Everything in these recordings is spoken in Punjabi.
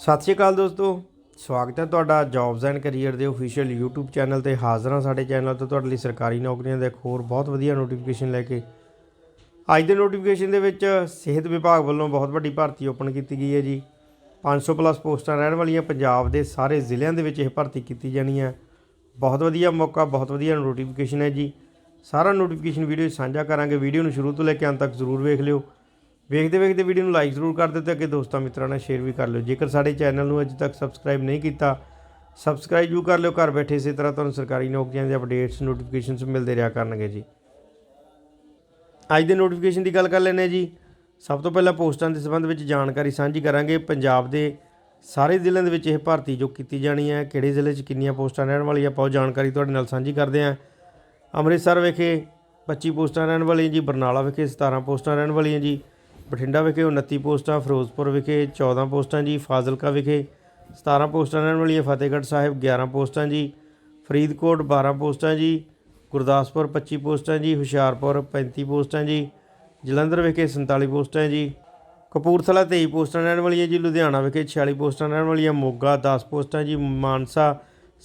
ਸਤਿ ਸ਼੍ਰੀ ਅਕਾਲ ਦੋਸਤੋ, ਸਵਾਗਤ ਹੈ ਤੁਹਾਡਾ ਜੌਬਸ ਐਂਡ ਕੈਰੀਅਰ ਦੇ ਅਫੀਸ਼ੀਅਲ YouTube ਚੈਨਲ ਤੇ ਹਾਜ਼ਰ ਹਾਂ ਸਾਡੇ ਚੈਨਲ ਤੋਂ ਤੁਹਾਡੇ ਲਈ ਸਰਕਾਰੀ ਨੌਕਰੀਆਂ ਦਾ ਇੱਕ ਹੋਰ ਬਹੁਤ ਵਧੀਆ ਨੋਟੀਫਿਕੇਸ਼ਨ ਲੈ ਕੇ। ਅੱਜ ਦੇ ਨੋਟੀਫਿਕੇਸ਼ਨ ਦੇ ਵਿੱਚ ਸਿਹਤ ਵਿਭਾਗ ਵੱਲੋਂ ਬਹੁਤ ਵੱਡੀ ਭਰਤੀ ਓਪਨ ਕੀਤੀ ਗਈ ਹੈ ਜੀ। 500 ਪਲੱਸ ਪੋਸਟਾਂ ਰਹਿਣ ਵਾਲੀਆਂ ਪੰਜਾਬ ਦੇ ਸਾਰੇ ਜ਼ਿਲ੍ਹਿਆਂ ਦੇ ਵਿੱਚ ਇਹ ਭਰਤੀ ਕੀਤੀ ਜਾਣੀ ਹੈ। ਬਹੁਤ ਵਧੀਆ ਮੌਕਾ, ਬਹੁਤ ਵਧੀਆ ਨੋਟੀਫਿਕੇਸ਼ਨ ਹੈ ਜੀ। ਸਾਰਾ ਨੋਟੀਫਿਕੇਸ਼ਨ ਵੀਡੀਓ ਸਾਂਝਾ ਕਰਾਂਗੇ। ਵੀਡੀਓ ਨੂੰ ਸ਼ੁਰੂ ਤੋਂ ਲੈ ਕੇ ਅੰਤ ਤੱਕ ਜ਼ਰੂਰ ਵੇਖ ਲਿਓ। ਵੇਖਦੇ ਵੇਖਦੇ ਵੀਡੀਓ ਨੂੰ ਲਾਈਕ ਜ਼ਰੂਰ ਕਰ ਦਿਓ ਤੇ ਅੱਗੇ ਦੋਸਤਾਂ ਮਿੱਤਰਾਂ ਨਾਲ ਸ਼ੇਅਰ ਵੀ ਕਰ ਲਿਓ। ਜੇਕਰ ਸਾਡੇ ਚੈਨਲ ਨੂੰ ਅਜੇ ਤੱਕ ਸਬਸਕ੍ਰਾਈਬ ਨਹੀਂ ਕੀਤਾ ਸਬਸਕ੍ਰਾਈਬ ਜ਼ਰੂਰ ਕਰ ਲਿਓ। ਘਰ ਬੈਠੇ ਇਸੇ ਤਰ੍ਹਾਂ ਤੁਹਾਨੂੰ ਸਰਕਾਰੀ ਨੌਕਰੀਆਂ ਦੇ ਅਪਡੇਟਸ ਨੋਟੀਫਿਕੇਸ਼ਨਸ ਮਿਲਦੇ ਰਿਹਾ ਕਰਨਗੇ ਜੀ। ਅੱਜ ਦੇ ਨੋਟੀਫਿਕੇਸ਼ਨ ਦੀ ਗੱਲ ਕਰ ਲੈਂਦੇ ਹਾਂ ਜੀ। ਸਭ ਤੋਂ ਪਹਿਲਾਂ ਪੋਸਟਾਂ ਦੇ ਸੰਬੰਧ ਵਿੱਚ ਜਾਣਕਾਰੀ ਸਾਂਝੀ ਕਰਾਂਗੇ। ਪੰਜਾਬ ਦੇ ਸਾਰੇ ਜ਼ਿਲ੍ਹਿਆਂ ਦੇ ਵਿੱਚ ਇਹ ਭਰਤੀ ਜੋ ਕੀਤੀ ਜਾਣੀ ਹੈ, ਕਿਹੜੇ ਜ਼ਿਲ੍ਹੇ 'ਚ ਕਿੰਨੀਆਂ ਪੋਸਟਾਂ ਰਹਿਣ ਵਾਲੀਆਂ, ਆਪਾਂ ਉਹ ਜਾਣਕਾਰੀ ਤੁਹਾਡੇ ਨਾਲ ਸਾਂਝੀ ਕਰਦੇ ਹਾਂ। ਅੰਮ੍ਰਿਤਸਰ ਵਿਖੇ 25 ਪੋਸਟਾਂ ਰਹਿਣ ਵਾਲੀਆਂ ਜੀ, ਬਰਨਾਲਾ ਵਿਖੇ 17 ਪੋਸਟਾਂ ਰਹਿਣ ਵਾਲੀਆਂ ਜੀ। ਬਠਿੰਡਾ ਵਿਖੇ 29 ਪੋਸਟਾਂ ਫਿਰੋਜ਼ਪੁਰ ਵਿਖੇ 14 ਪੋਸਟਾਂ ਜੀ ਫਾਜ਼ਿਲਕਾ ਵਿਖੇ 17 ਪੋਸਟਾਂ ਰਹਿਣ ਵਾਲੀਆਂ ਫਤਿਹਗੜ੍ਹ ਸਾਹਿਬ 11 ਪੋਸਟਾਂ ਜੀ ਫਰੀਦਕੋਟ 12 ਪੋਸਟਾਂ ਜੀ ਗੁਰਦਾਸਪੁਰ 25 ਪੋਸਟਾਂ ਜੀ ਹੁਸ਼ਿਆਰਪੁਰ 35 ਪੋਸਟਾਂ ਜੀ ਜਲੰਧਰ ਵਿਖੇ 47 ਪੋਸਟਾਂ ਜੀ ਕਪੂਰਥਲਾ 23 ਪੋਸਟਾਂ ਰਹਿਣ ਵਾਲੀਆਂ ਜੀ ਲੁਧਿਆਣਾ ਵਿਖੇ 46 ਪੋਸਟਾਂ ਰਹਿਣ ਵਾਲੀਆਂ ਮੋਗਾ 10 ਪੋਸਟਾਂ ਜੀ ਮਾਨਸਾ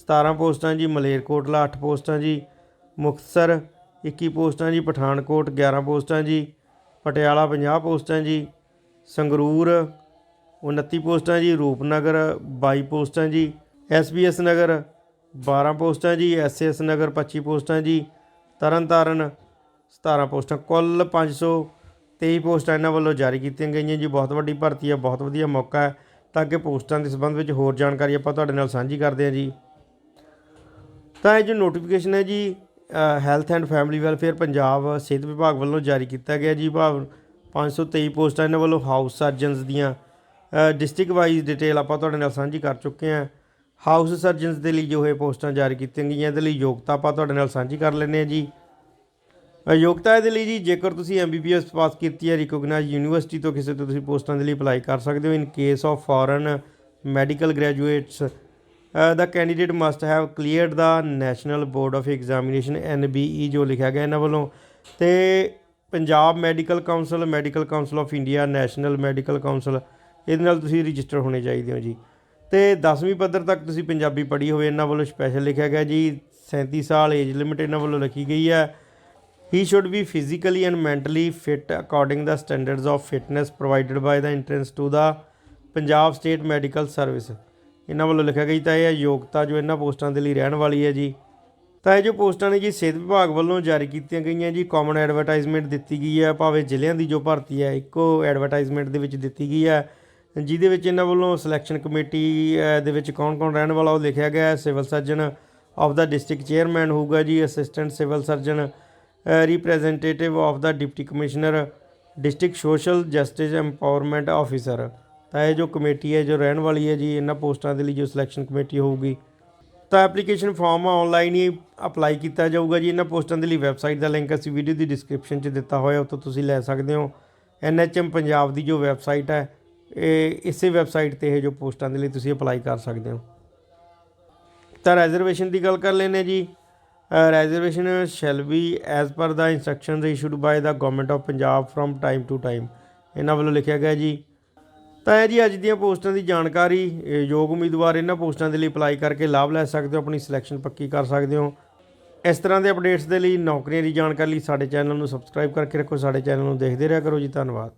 17 ਪੋਸਟਾਂ ਜੀ ਮਲੇਰਕੋਟਲਾ 8 ਪੋਸਟਾਂ ਜੀ ਮੁਕਤਸਰ 21 ਪੋਸਟਾਂ ਜੀ ਪਠਾਨਕੋਟ 11 ਪੋਸਟਾਂ ਜੀ ਪਟਿਆਲਾ 50 ਪੋਸਟਾਂ ਜੀ, ਸੰਗਰੂਰ 29 ਪੋਸਟਾਂ ਜੀ, ਰੂਪਨਗਰ 22 ਪੋਸਟਾਂ ਜੀ, ਐਸਬੀਐਸ ਨਗਰ 12 ਪੋਸਟਾਂ ਜੀ ਐਸਐਸ ਨਗਰ 25 ਪੋਸਟਾਂ ਜੀ, ਤਰਨਤਾਰਨ 17 ਪੋਸਟਾਂ, ਕੁੱਲ 523 ਪੋਸਟਾਂ ਇਹਨਾਂ ਵੱਲੋਂ ਜਾਰੀ ਕੀਤੀਆਂ ਗਈਆਂ ਜੀ। ਬਹੁਤ ਵੱਡੀ ਭਰਤੀ ਹੈ ਬਹੁਤ ਵਧੀਆ ਮੌਕਾ ਹੈ। ਤਾਂ ਕਿ ਪੋਸਟਾਂ ਦੇ ਸੰਬੰਧ ਵਿੱਚ ਹੋਰ ਜਾਣਕਾਰੀ ਆਪਾਂ ਤੁਹਾਡੇ ਨਾਲ ਸਾਂਝੀ ਕਰਦੇ ਹਾਂ ਜੀ। ਤਾਂ ਇਹ ਜੋ ਨੋਟੀਫਿਕੇਸ਼ਨ ਹੈ ਜੀ health and family welfare Punjab ਸਿਹਤ ਵਿਭਾਗ ਵੱਲੋਂ ਜਾਰੀ ਕੀਤਾ ਗਿਆ ਜੀ ਭਾਵ 523 ਪੋਸਟਾਂ ਇਹਨਾਂ ਵੱਲੋਂ ਹਾਊਸ ਸਰਜਨਸ ਦੀਆਂ। ਡਿਸਟ੍ਰਿਕਟ ਵਾਈਜ਼ ਡਿਟੇਲ ਆਪਾਂ ਤੁਹਾਡੇ ਨਾਲ ਸਾਂਝੀ ਕਰ ਚੁੱਕੇ ਹਾਂ। ਹਾਊਸ ਸਰਜਨਸ ਦੇ ਲਈ ਜੋ ਇਹ ਪੋਸਟਾਂ ਜਾਰੀ ਕੀਤੀਆਂ ਗਈਆਂ, ਇਹਦੇ ਲਈ ਯੋਗਤਾ ਆਪਾਂ ਤੁਹਾਡੇ ਨਾਲ ਸਾਂਝੀ ਕਰ ਲੈਂਦੇ ਹਾਂ ਜੀ। ਯੋਗਤਾ ਇਹਦੇ ਲਈ ਜੀ, ਜੇਕਰ ਤੁਸੀਂ ਐਮਬੀਬੀਐਸ ਪਾਸ ਕੀਤੀ ਹੈ ਰਿਕੋਗਨਾਈਜ਼ ਯੂਨੀਵਰਸਿਟੀ ਤੋਂ ਕਿਸੇ ਤੋਂ ਤੁਸੀਂ ਪੋਸਟਾਂ ਦੇ ਲਈ ਅਪਲਾਈ ਕਰ ਸਕਦੇ ਹੋ। In case of foreign medical graduates the candidate must have cleared the national board of examination NBE ਜੋ ਲਿਖਿਆ ਗਿਆ ਇਹਨਾਂ ਵੱਲੋਂ। ਤੇ Punjab medical council medical council of India, national medical council ਇਹਦੇ ਨਾਲ ਤੁਸੀਂ ਰਜਿਸਟਰ ਹੋਣੇ ਚਾਹੀਦੇ ਹੋ ਜੀ। ਤੇ 10ਵੀਂ ਪੱਧਰ ਤੱਕ ਤੁਸੀਂ ਪੰਜਾਬੀ ਪੜ੍ਹੀ ਹੋਵੇ, ਇਹਨਾਂ ਵੱਲੋਂ ਸਪੈਸ਼ਲ ਲਿਖਿਆ ਗਿਆ ਜੀ। 37 ਸਾਲ ਏਜ ਲਿਮਿਟ ਇਹਨਾਂ ਵੱਲੋਂ ਰੱਖੀ ਗਈ ਹੈ। He should be physically and mentally fit according the standards of fitness provided by the entrance to the Punjab state medical service ਇਹਨਾਂ ਵੱਲੋਂ ਲਿਖਿਆ ਗਿਆ ਤਾਂ ਇਹ ਹੈ ਯੋਗਤਾ ਜੋ ਇਹਨਾਂ ਪੋਸਟਾਂ ਦੇ ਲਈ ਰਹਿਣ ਵਾਲੀ ਹੈ ਜੀ। ਤਾਂ ਇਹ ਜੋ ਪੋਸਟਾਂ ਨੇ ਜੀ, ਸਿਹਤ ਵਿਭਾਗ ਵੱਲੋਂ ਜਾਰੀ ਕੀਤੀਆਂ ਗਈਆਂ ਜੀ ਕਾਮਨ ਐਡਵਰਟਾਈਜ਼ਮੈਂਟ ਦਿੱਤੀ ਗਈ ਹੈ, ਭਾਵੇਂ ਜ਼ਿਲ੍ਹਿਆਂ ਦੀ ਜੋ ਭਰਤੀ ਹੈ, ਇੱਕੋ ਐਡਵਰਟਾਈਜ਼ਮੈਂਟ ਦੇ ਵਿੱਚ ਦਿੱਤੀ ਗਈ ਹੈ, ਜਿਹਦੇ ਵਿੱਚ ਇਹਨਾਂ ਵੱਲੋਂ ਸਿਲੈਕਸ਼ਨ ਕਮੇਟੀ ਦੇ ਵਿੱਚ ਕੌਣ-ਕੌਣ ਰਹਿਣ ਵਾਲਾ ਉਹ ਲਿਖਿਆ ਗਿਆ ਹੈ। Civil surgeon of the district chairman ਹੋਊਗਾ ਜੀ assistant civil surgeon representative of the deputy commissioner district social justice empowerment officer ਤਾਂ ਇਹ ਜੋ ਕਮੇਟੀ ਹੈ, ਜੋ ਰਹਿਣ ਵਾਲੀ ਹੈ ਜੀ, ਇਹਨਾਂ ਪੋਸਟਾਂ ਦੇ ਲਈ ਜੋ ਸਿਲੈਕਸ਼ਨ ਕਮੇਟੀ ਹੋਊਗੀ, ਤਾਂ ਐਪਲੀਕੇਸ਼ਨ ਫਾਰਮ ਆਨਲਾਈਨ ਹੀ ਅਪਲਾਈ ਕੀਤਾ ਜਾਊਗਾ ਜੀ। ਇਹਨਾਂ ਪੋਸਟਾਂ ਦੇ ਲਈ ਵੈਬਸਾਈਟ ਦਾ ਲਿੰਕ ਅਸੀਂ ਵੀਡੀਓ ਦੀ ਡਿਸਕ੍ਰਿਪਸ਼ਨ 'ਚ ਦਿੱਤਾ ਹੋਇਆ, ਉੱਥੋਂ ਤੁਸੀਂ ਲੈ ਸਕਦੇ ਹੋ। ਐਨਐਚਐਮ ਪੰਜਾਬ ਦੀ ਜੋ ਵੈਬਸਾਈਟ ਹੈ, ਇਹ ਇਸੇ ਵੈਬਸਾਈਟ ਤੇ ਇਹ ਜੋ ਪੋਸਟਾਂ ਦੇ ਲਈ ਤੁਸੀਂ ਅਪਲਾਈ ਕਰ ਸਕਦੇ ਹੋ। ਤਾਂ ਰਿਜ਼ਰਵੇਸ਼ਨ ਦੀ ਗੱਲ ਕਰ ਲੈਂਦੇ ਜੀ। Reservation shall be as per the instructions issued by the government of Punjab from time to time ਇਹਨਾਂ ਵੱਲੋਂ ਲਿਖਿਆ ਗਿਆ ਜੀ ਤਾਂ ਇਹ ਜੀ ਅੱਜ ਦੀਆਂ ਪੋਸਟਾਂ ਦੀ ਜਾਣਕਾਰੀ ਯੋਗ ਉਮੀਦਵਾਰ ਇਹਨਾਂ ਪੋਸਟਾਂ ਦੇ ਲਈ ਅਪਲਾਈ ਕਰਕੇ ਲਾਭ ਲੈ ਸਕਦੇ ਹੋ, ਆਪਣੀ ਸਿਲੈਕਸ਼ਨ ਪੱਕੀ ਕਰ ਸਕਦੇ ਹੋ। ਇਸ ਤਰ੍ਹਾਂ ਦੇ ਅਪਡੇਟਸ ਦੇ ਲਈ ਨੌਕਰੀਆਂ ਦੀ ਜਾਣਕਾਰੀ ਲਈ ਸਾਡੇ ਚੈਨਲ ਨੂੰ ਸਬਸਕ੍ਰਾਈਬ ਕਰਕੇ ਰੱਖੋ, ਸਾਡੇ ਚੈਨਲ ਨੂੰ ਦੇਖਦੇ ਰਿਹਾ ਕਰੋ ਜੀ, ਧੰਨਵਾਦ।